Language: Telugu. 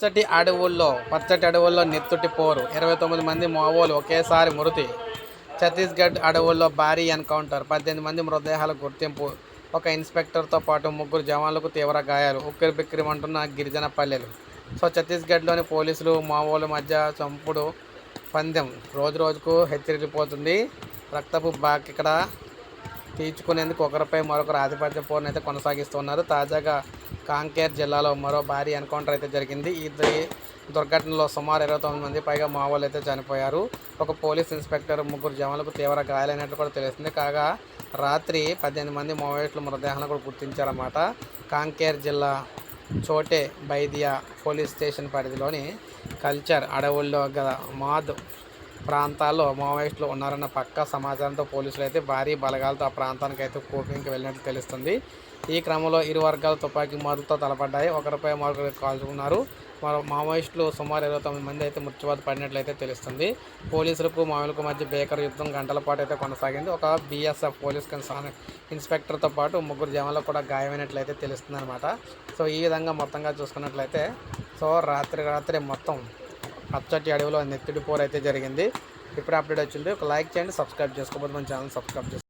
పచ్చటి అడవుల్లో పచ్చటి అడవుల్లో నెత్తుటి పోరు. ఇరవై తొమ్మిది మంది మావోలు ఒకేసారి మృతి. ఛత్తీస్గఢ్ అడవుల్లో భారీ ఎన్కౌంటర్. పద్దెనిమిది మంది మృతదేహాల గుర్తింపు. ఒక ఇన్స్పెక్టర్తో పాటు ముగ్గురు జవాన్లకు తీవ్ర గాయాలు. ఉక్కిరి బిక్కిరిమంటున్న గిరిజన పల్లెలు. సో ఛత్తీస్గఢ్లోని పోలీసులు మావోల మధ్య చంపుడు పందెం. రోజు రోజుకు హెచ్చరిల్లిపోతుంది. రక్తపు బాక్ ఇక్కడ తీర్చుకునేందుకు ఒకరిపై మరొకరు ఆధిపత్య పోరును అయితే కొనసాగిస్తున్నారు. తాజాగా కాంకేర్ జిల్లాలో మరో భారీ ఎన్కౌంటర్ అయితే జరిగింది. ఈ దుర్ఘటనలో సుమారు ఇరవై తొమ్మిది మంది పైగా మావోలు అయితే చనిపోయారు. ఒక పోలీస్ ఇన్స్పెక్టర్ ముగ్గురు జవాన్లకు తీవ్ర గాయాలైనట్లు కూడా తెలుస్తుంది. కాగా రాత్రి పద్దెనిమిది మంది మావోయిస్టుల మృతదేహాలను కూడా గుర్తించారన్నమాట. కాంకేర్ జిల్లా చోటే బైదియా పోలీస్ స్టేషన్ పరిధిలోని కల్చర్ అడవుల్లో గల మాద్ ప్రాంతాల్లో మావోయిస్టులు ఉన్నారన్న పక్క సమాచారంతో పోలీసులు అయితే భారీ బలగాలతో ఆ ప్రాంతానికి అయితే కూపింగ్కి వెళ్ళినట్టు తెలుస్తుంది. ఈ క్రమంలో ఇరు వర్గాలు తుపాకీ మారుతో తలపడ్డాయి. ఒకరిపై మరొకరు కాల్చుకున్నారు. మరో మావోయిస్టులు సుమారు ఇరవై తొమ్మిది మంది అయితే మృత్యువాత పడినట్లయితే తెలుస్తుంది. పోలీసులకు మామూలుకు మధ్య బేకర్ యుద్ధం గంటల పాటు అయితే కొనసాగింది. ఒక బీఎస్ఎఫ్ పోలీస్ ఇన్స్పెక్టర్తో పాటు ముగ్గురు జవాన్లు కూడా గాయమైనట్లయితే తెలుస్తుంది అనమాట సో ఈ విధంగా మొత్తంగా చూసుకున్నట్లయితే సో రాత్రి రాత్రి మొత్తం పచ్చటి అడవిలో నెత్తిడి పోర్ అయితే జరిగింది. ఇప్పుడు అప్డేట్ వచ్చింది. ఒక లైక్ చేయండి సబ్స్క్రైబ్ చేసుకోబోతు మన ఛానల్ సబ్స్క్రైబ్ చేసుకోండి